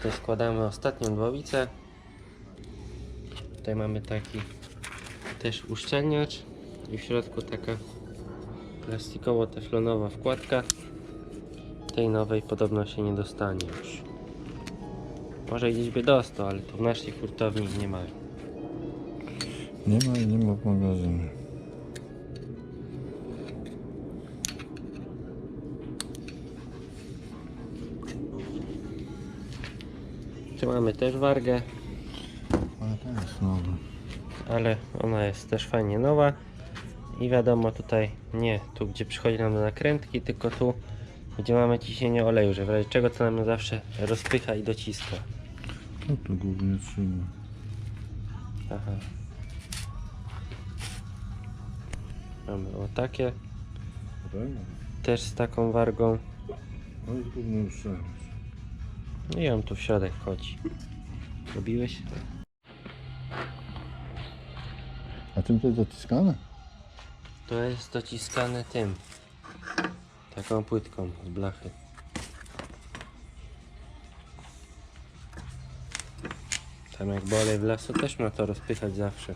Tutaj składamy ostatnią głowicę. Tutaj mamy taki też uszczelniacz i w środku taka plastikowo-teflonowa wkładka. Tej nowej podobno się nie dostanie już. Może gdzieś by dostał, ale to w naszej hurtowni nie ma. Nie ma i nie ma w magazynie. Tu mamy też wargę, Ale to jest nowe. ale ona jest też fajnie nowa. I wiadomo tutaj nie tu gdzie przychodzi nam do nakrętki, tylko tu gdzie mamy ciśnienie oleju, że w razie czego to nam zawsze rozpycha i dociska. To tu głównie trzyma. Aha. Mamy o takie, też z taką wargą. To jest główny uszczelniacz. No i on tu w środek wchodzi. Robiłeś? A tym to jest dociskane? To jest dociskane tym. Taką płytką z blachy. Tam jak bolej w lasu też ma to rozpychać zawsze.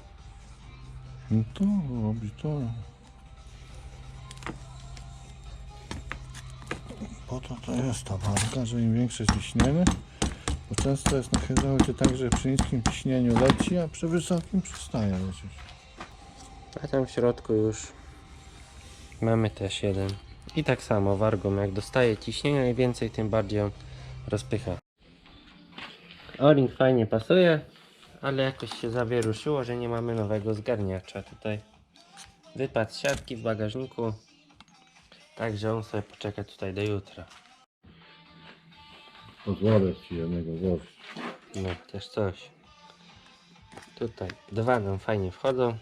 No to robi to. Po to to jest ta walka, że im większe ciśnienie, bo często jest nachylało się tak, że przy niskim ciśnieniu leci, a przy wysokim przestaje lecieć. A tam w środku już mamy też jeden. I tak samo wargą, jak dostaje ciśnienia i więcej, tym bardziej on rozpycha. O-ring fajnie pasuje, ale jakoś się zawieruszyło, że nie mamy nowego zgarniacza. Tutaj wypadł z siatki w bagażniku, także on sobie poczeka tutaj do jutra. Pozwolę ci jednego włożyć. No, też coś. Tutaj dwa nam fajnie wchodzą.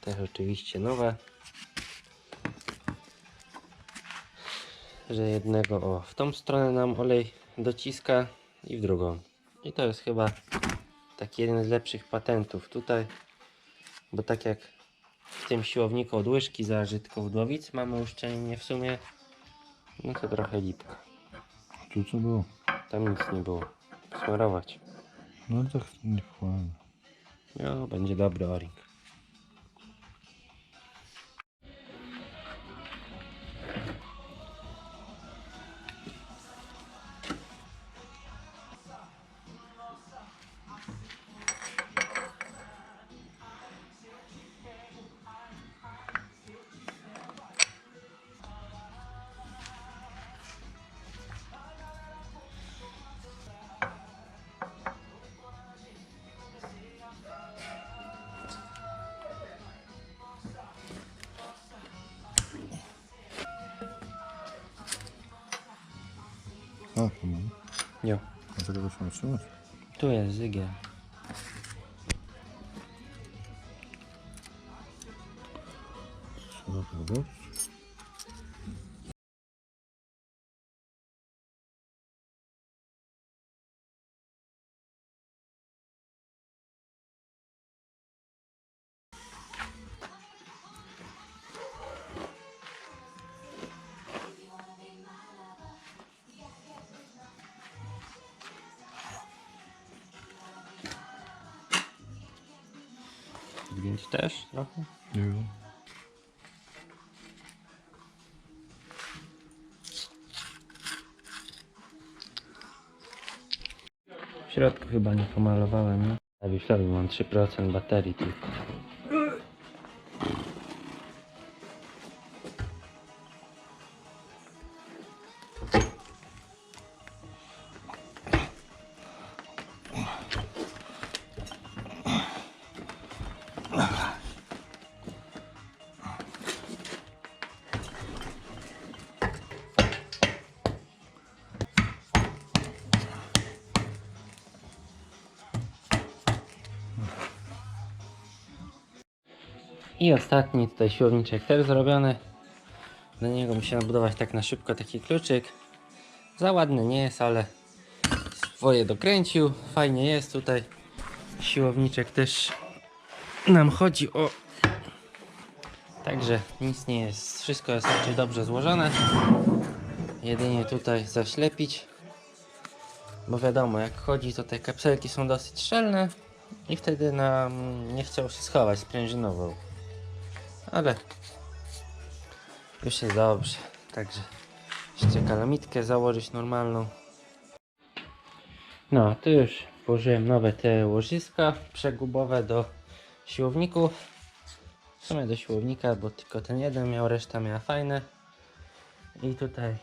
Też oczywiście nowe. Że jednego o w tą stronę nam olej dociska i w drugą. I to jest chyba taki jeden z lepszych patentów tutaj. Bo tak jak w tym siłowniku od łyżki w głowicy mamy uszczelnienie w sumie. No to trochę lipka. Tu co było? Tam nic nie było. Smarować. No tak nie fajnie. No, będzie dobry o-ring. A, to mam. Jo. Dlatego to trzeba trzymać. Tu jest zygiel. Trzeba to robić. Zgięć też trochę? Nie wiem. W środku chyba nie pomalowałem, no. A w środku mam 3% baterii tylko. I ostatni tutaj siłowniczek też zrobiony. Do niego musiałem budować tak na szybko taki kluczyk. Za ładny nie jest, ale swoje dokręcił. Fajnie jest tutaj. Siłowniczek też nam chodzi o... Także nic nie jest, wszystko jest raczej dobrze złożone. Jedynie tutaj zaślepić. Bo wiadomo, jak chodzi, to te kapselki są dosyć szczelne i wtedy nam nie chciał się schować sprężynową. Ale już jest dobrze. Także jeszcze kalamitkę założyć normalną. No, tu już włożyłem nowe te łożyska przegubowe do siłowników. W sumie do siłownika, bo tylko ten jeden miał, reszta miała fajne. I tutaj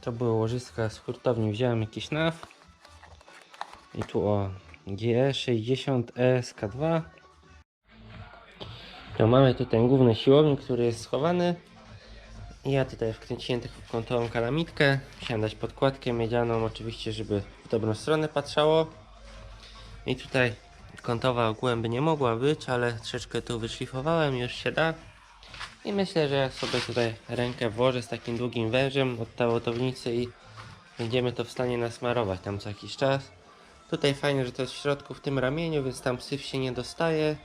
to były łożyska z hurtowni, wziąłem jakiś NAW. I tu o GE60ESK2. To mamy tu ten główny siłownik, który jest schowany. Ja tutaj wkręciłem taką kątową kalamitkę. Musiałem dać podkładkę miedzianą, oczywiście, żeby w dobrą stronę patrzało. I tutaj kątowa ogółem by nie mogła być, ale troszeczkę tu wyszlifowałem, już się da. I myślę, że jak sobie tutaj rękę włożę z takim długim wężem od tałotownicy i będziemy to w stanie nasmarować tam co jakiś czas. Tutaj fajnie, że to jest w środku w tym ramieniu, więc tam syf się nie dostaje.